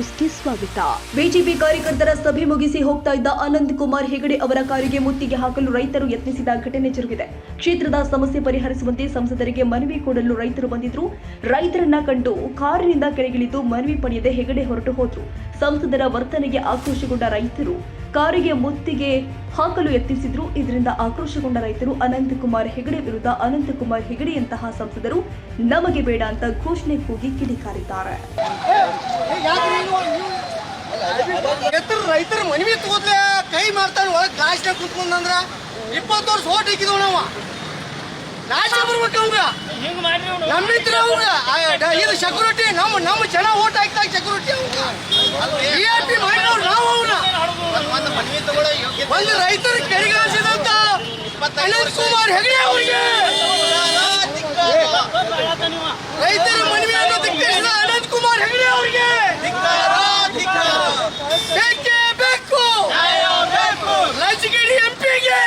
ನ್ಯೂಸ್ಗೆ ಸ್ವಾಗತ. ಬಿಜೆಪಿ ಕಾರ್ಯಕರ್ತರ ಸಭೆ ಮುಗಿಸಿ ಹೋಗ್ತಾ ಇದ್ದ ಅನಂತ್ ಕುಮಾರ್ ಹೆಗಡೆ ಅವರ ಕಾರಿಗೆ ಮುತ್ತಿಗೆ ಹಾಕಲು ರೈತರು ಯತ್ನಿಸಿದ ಘಟನೆ ಜರುಗಿದೆ. ಕ್ಷೇತ್ರದ ಸಮಸ್ಯೆ ಪರಿಹರಿಸುವಂತೆ ಸಂಸದರಿಗೆ ಮನವಿ ಕೊಡಲು ರೈತರು ಬಂದಿದ್ರು. ರೈತರನ್ನ ಕಂಡು ಕಾರಿನಿಂದ ಕೆಳಗಿಳಿದು ಮನವಿ ಪಡೆಯದೆ ಹೆಗಡೆ ಹೊರಟು ಹೋದ್ರು. ಸಂಸದರ ವರ್ತನೆಗೆ ಆಕ್ರೋಶಗೊಂಡ ರೈತರು ಕಾರಿಗೆ ಮುತ್ತಿಗೆ ಹಾಕಲು ಯತ್ನಿಸಿದ್ರು. ಇದರಿಂದ ಆಕ್ರೋಶಗೊಂಡ ರೈತರು ಅನಂತಕುಮಾರ್ ಹೆಗಡೆ ವಿರುದ್ಧ ಅನಂತಕುಮಾರ್ ಹೆಗಡೆಯಂತಹ ಸಂಸದರು ನಮಗೆ ಬೇಡ ಅಂತ ಘೋಷಣೆ ಕೂಗಿ ಕಿಡಿಕಾರಿದ್ದಾರೆ. ರೈತರ ಮನವಿ ತಗೋದ್ಲೆ ಕೈ ಮಾಡ್ತಾನ ಒಳಗೆ ಇಪ್ಪತ್ತು ವರ್ಷ ಓಟ್ ಹಾಕಿದ್ವು ನಾವು ನಾಶ ಬರ್ಬೇಕು ಅವಂಗ ನಮ್ಮಿತ್ರ ಅವಂಗ ಡ- ಇದು ಸೆಕ್ಯೂರಿಟಿ ನಮ್ಮ ನಮ್ಮ ಜನ ಓಟ್ ಹಾಕಿದಾಗ ಸೆಕ್ಯೂರಿಟಿ ಪಿ ಮಾಡಿದವ್ರು ನಾವು ಅವನ ಒಂದು ರೈತರ ಕೆಳಗಿಳಿಸಿದಂತ ಅನಂತ್ ಕುಮಾರ್ ಹೆಗಡೆ ಅವರಿಗೆ ರೈತರ ಮನವಿ ಅನ್ನೋದಕ್ಕೆ ಅನಂತ್ ಕುಮಾರ್ ಹೆಗಡೆ ಅವರಿಗೆ ಬೇಕೇ ಬೇಕು ರಾಜಕೀಯ ಎಂಪಿಗೆ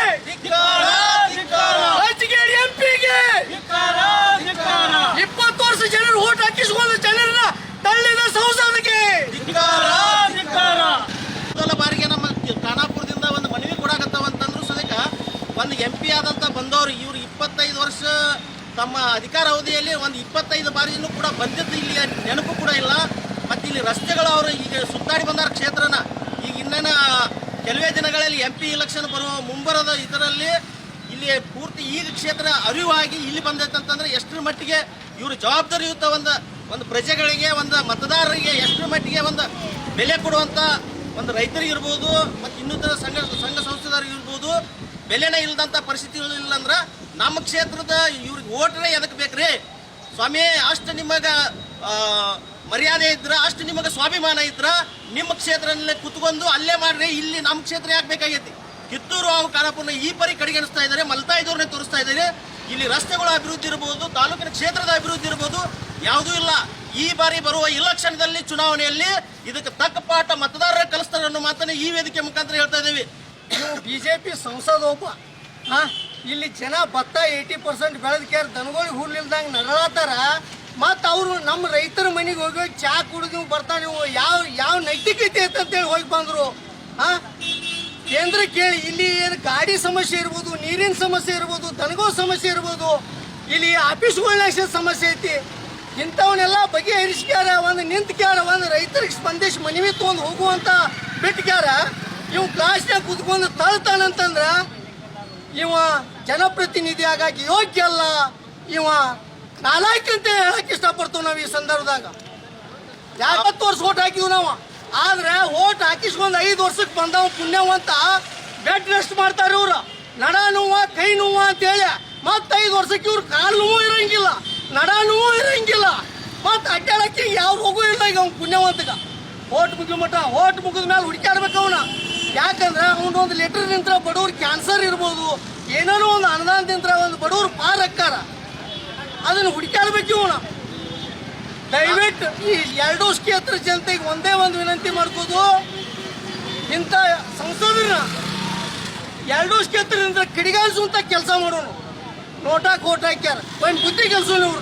ರಾಜಕೀಯ ಎಂಪಿಗೆ ಇಪ್ಪತ್ತು ವರ್ಷ ಜನರು ಓಟ್ ಹಾಕಿಸ್ಕೊಂಡು ಜನರನ್ನ ತಳ್ಳಿದ ಸಂಸದಕ್ಕೆ ಮೊದಲ ಬಾರಿಗೆ ನಮ್ಮ ಖಾನಾಪುರದಿಂದ ಒಂದು ಮನವಿ ಕೊಡಾಕತ್ತಾವಂತಂದ್ರು ಸದ್ಯಕ್ಕ ಆದಂತ ಬಂದವರು ಇವರು ಇಪ್ಪತ್ತೈದು ವರ್ಷ ತಮ್ಮ ಅಧಿಕಾರ ಅವಧಿಯಲ್ಲಿ ಒಂದು ಇಪ್ಪತ್ತೈದು ಬಾರಿನೂ ಕೂಡ ಬಂದಿದ್ದು ಇಲ್ಲಿ ನೆನಪು ಕೂಡ ಇಲ್ಲ. ಮತ್ತು ಇಲ್ಲಿ ರಸ್ತೆಗಳು ಅವರು ಈಗ ಸುತ್ತಾಡಿ ಬಂದಾರ ಕ್ಷೇತ್ರನ. ಈಗ ಇನ್ನೇನು ಕೆಲವೇ ದಿನಗಳಲ್ಲಿ ಎಂ ಪಿ ಇಲೆಕ್ಷನ್ ಬರುವ ಮುಂಬರದ ಇದರಲ್ಲಿ ಇಲ್ಲಿ ಪೂರ್ತಿ ಈಗ ಕ್ಷೇತ್ರ ಅರಿವಾಗಿ ಇಲ್ಲಿ ಬಂದೈತೆ ಅಂತಂದ್ರೆ ಎಷ್ಟರ ಮಟ್ಟಿಗೆ ಇವರು ಜವಾಬ್ದಾರಿಯುತ ಒಂದು ಒಂದು ಪ್ರಜೆಗಳಿಗೆ, ಒಂದು ಮತದಾರರಿಗೆ ಎಷ್ಟರ ಮಟ್ಟಿಗೆ ಒಂದು ಬೆಲೆ ಕೊಡುವಂಥ ಒಂದು ರೈತರಿಗಿರ್ಬೋದು, ಮತ್ತು ಇನ್ನಿತರ ಸಂಘ ಸಂಘ ಸಂಸ್ಥೆದವ್ರಿಗೆ ಇರ್ಬೋದು ಬೆಲೆನೇ ಇಲ್ಲದಂಥ ಪರಿಸ್ಥಿತಿಗಳು ಇಲ್ಲ ಅಂದ್ರೆ ನಮ್ಮ ಕ್ಷೇತ್ರದ ಇವ್ರಿಗೆ ಓಟ್ರೆ ಎದಕ್ಕೆ ಬೇಕ್ರಿ? ಸ್ವಾಮಿ, ಅಷ್ಟು ನಿಮಗ ಮರ್ಯಾದೆ ಇದ್ರ, ಅಷ್ಟು ನಿಮಗೆ ಸ್ವಾಭಿಮಾನ ಇದ್ರ, ನಿಮ್ಮ ಕ್ಷೇತ್ರದಲ್ಲೇ ಕುತ್ಕೊಂಡು ಅಲ್ಲೇ ಮಾಡ್ರಿ, ಇಲ್ಲಿ ನಮ್ಮ ಕ್ಷೇತ್ರ ಯಾಕೆ ಬೇಕಾಗೈತಿ? ಕಿತ್ತೂರು ಹಾಗೂ ಖಾನಾಪುರನ ಈ ಪರಿ ಕಡೆಗಣಿಸ್ತಾ ಇದ್ದಾರೆ ಮಲ್ತಾಯಿದವ್ರನ್ನೇ ತೋರಿಸ್ತಾ ಇದ್ದಾರೆ. ಇಲ್ಲಿ ರಸ್ತೆಗಳ ಅಭಿವೃದ್ಧಿ ಇರ್ಬೋದು, ತಾಲೂಕಿನ ಕ್ಷೇತ್ರದ ಅಭಿವೃದ್ಧಿ ಇರ್ಬೋದು, ಯಾವುದೂ ಇಲ್ಲ. ಈ ಬಾರಿ ಬರುವ ಇಲೆಕ್ಷನ್ದಲ್ಲಿ, ಚುನಾವಣೆಯಲ್ಲಿ ಇದಕ್ಕೆ ತಕ್ಕ ಪಾಠ ಮತದಾರರ ಕಲಿಸ್ತಾರೆ ಅನ್ನೋ ಮಾತನ್ನ ಈ ವೇದಿಕೆ ಮುಖಾಂತರ ಹೇಳ್ತಾ ಇದ್ದೀವಿ. ನೀವು ಪಿ ಸಂಸದ ಒಬ್ಬ ಹಾ ಇಲ್ಲಿ ಜನ ಭತ್ತ ಏಯ್ಟಿ ಪರ್ಸೆಂಟ್ ಬೆಳೆದ್ಕ್ಯಾರ ಕೇರ್ ದನಗಳಿಗೆ ಹುಲ್ಲಿಲ್ದಂಗೆ ನಡಳತ್ತಾರ ಮತ್ತು ಅವರು ನಮ್ಮ ರೈತರ ಮನೆಗೆ ಹೋಗಿ ಹೋಗಿ ಚಾ ಕುಡಿದು ನೀವು ಬರ್ತಾ ನೀವು. ಯಾವ ಯಾವ ನೈತಿಕತೆ ಅಂತೇಳಿ ಹೋಗಿ ಬಂದರು. ಹಾ ಕೇಂದ್ರ ಕೇಳಿ ಇಲ್ಲಿ ಏನು ಗಾಡಿ ಸಮಸ್ಯೆ ಇರ್ಬೋದು, ನೀರಿನ ಸಮಸ್ಯೆ ಇರ್ಬೋದು ದನಗೋ ಸಮಸ್ಯೆ ಇರ್ಬೋದು, ಇಲ್ಲಿ ಆಫೀಸ್ಗಳ ಸಮಸ್ಯೆ ಐತಿ. ಇಂಥವನ್ನೆಲ್ಲ ಬಗೆಹರಿಸ್ಕ್ಯಾರ, ಒಂದು ನಿಂತ್ಕ್ಯಾರ, ಒಂದು ರೈತರಿಗೆ ಸ್ಪಂದಿಸಿ ಮನವಿ ತೊಗೊಂಡು ಹೋಗುವಂಥ ಬಿಟ್ಕ್ಯಾರ. ಇವ್ ಕ್ಲಾಸ್ನಾಗ ಕುತ್ಕೊಂಡು ತಳ್ತಾನಂತಂದ್ರ ಇವ ಜನಪ್ರತಿನಿಧಿ ಆಗಾಗಿ ಯೋಗ್ಯ ಅಲ್ಲ. ಇವ ನಾಲಾಯ್ಕ ಅಂತ ಹೇಳಕ್ ಇಷ್ಟಪಡ್ತೀವಿ ನಾವು ಈ ಸಂದರ್ಭದಾಗ. ಯಾವತ್ತು ವರ್ಷ ಓಟ್ ಹಾಕಿದ್ವು ನಾವು? ಆದ್ರೆ ಓಟ್ ಹಾಕಿಸ್ಕೊಂಡು ಐದು ವರ್ಷಕ್ಕೆ ಬಂದವ ಪುಣ್ಯವಂತ ಬೆಡ್ ರೆಸ್ಟ್ ಮಾಡ್ತಾರೆ ಇವ್ರು. ನಡ ನೋವ, ಕೈ ನೋವ ಅಂತೇಳಿ. ಮತ್ತೆ ಐದು ವರ್ಷಕ್ಕೆ ಇವ್ರು ಕಾಲು ನೋವು ಇರಂಗಿಲ್ಲ. ನಡ ನೋವು ಇರಂಗಿಲ್ಲ. ಮತ್ತೆ ಅಡ್ಡಾಡಕ್ಕೆ ಯಾವ ರೋಗು ಇಲ್ಲ ಈಗ ಅವ್ನು ಪುಣ್ಯವಂತಗ. ಓಟ್ ಮುಗಿದ ಮಟ್ಟ ಓಟ್ ಮುಗಿದ ಮೇಲೆ ಹುಡುಕಾಡ್ಬೇಕು ಅವನ. ಯಾಕಂದ್ರೆ ಅವನ್ ಒಂದು ಲೆಟರ್ ನಿಂತ್ರ ಬಡವ್ರ ಕ್ಯಾನ್ಸರ್ ಇರ್ಬೋದು ಏನಾರು ಒಂದು ಅನುದಾನ ನಿಂತ್ರ ಒಂದು ಬಡವ್ರು ಪಾರ್ ಅಕ್ಕಾರ. ಅದನ್ನು ಹುಡುಕಾಡ್ಬೇಕು ಅವನ ದಯವಿಟ್ಟು ಈ ಎರಡೂ ಕ್ಷೇತ್ರ ಜನತೆಗೆ ಒಂದೇ ಒಂದು ವಿನಂತಿ ಮಾಡ್ಕೋದು ಇಂಥ ಸಂಸದರನ್ನ ಎರಡೂ ಕ್ಷೇತ್ರದಿಂದ ಕಿಡಿಗಾಯಿಸುವಂತ ಕೆಲಸ ಮಾಡೋಣ ನೋಟಾ ಕೋಟ್ ಹಾಕ್ಯಾರ. ಒಂದು ಬುದ್ಧಿ ಕೆಲಸ ಇವ್ರು